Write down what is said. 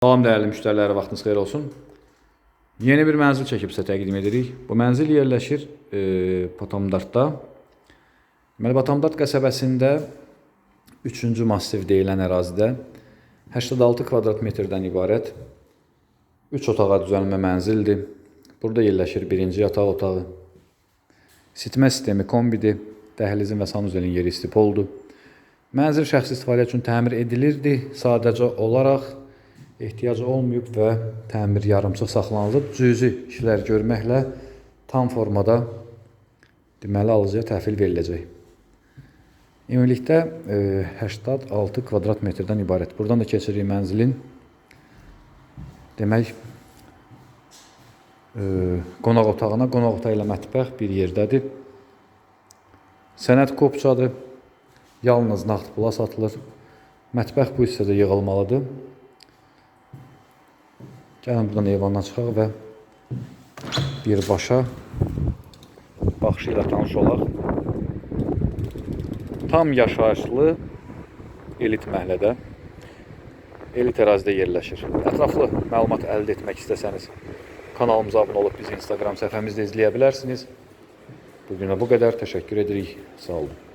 Salam dəyərli müştərilər, vaxtınız xeyir olsun. Yeni bir mənzil çəkib sizə təqdim edirik. Bu mənzil yerləşir e, Potamdartda. Deməli, Potamdart qəsəbəsində 3-cü massiv deyilən ərazidə 86 kvadrat metrdən ibarət 3 otağa düzəlmə mənzildir. Burada yerləşir birinci yataq otağı. Sitmə sistemi kombidir. Dəhlizin və sanuzelin yeri istipoldur. Mənzil şəxsi istifadə üçün təmir edilirdi. Sadəcə olaraq ehtiyacı olmayıb və təmir yarımçıq saxlanılıb. Cüzi işlər görməklə tam formada deməli alıcıya təhvil veriləcək. Ümumilikdə e, 86 kvadrat metrdən ibarət. Buradan da keçirik mənzilin demək e, qonaq otağına. Qonaq otağı ilə mətbəx bir yerdədir. Sənəd kopçadır. Yalnız nağd pula satılır. Mətbəx bu hissədə yığılmalıdır. Gəlin buradan eyvandan çıxaq və birbaşa baxışı ilə tanış olaq. Tam yaşayışlı elit məhəllədə, elit ərazidə yerləşir. Ətraflı məlumat əldə etmək istəsəniz, kanalımıza abunə olub bizi Instagram səhifəmizdə izləyə bilərsiniz. Bu günə bu qədər. Təşəkkür edirik. Sağ olun.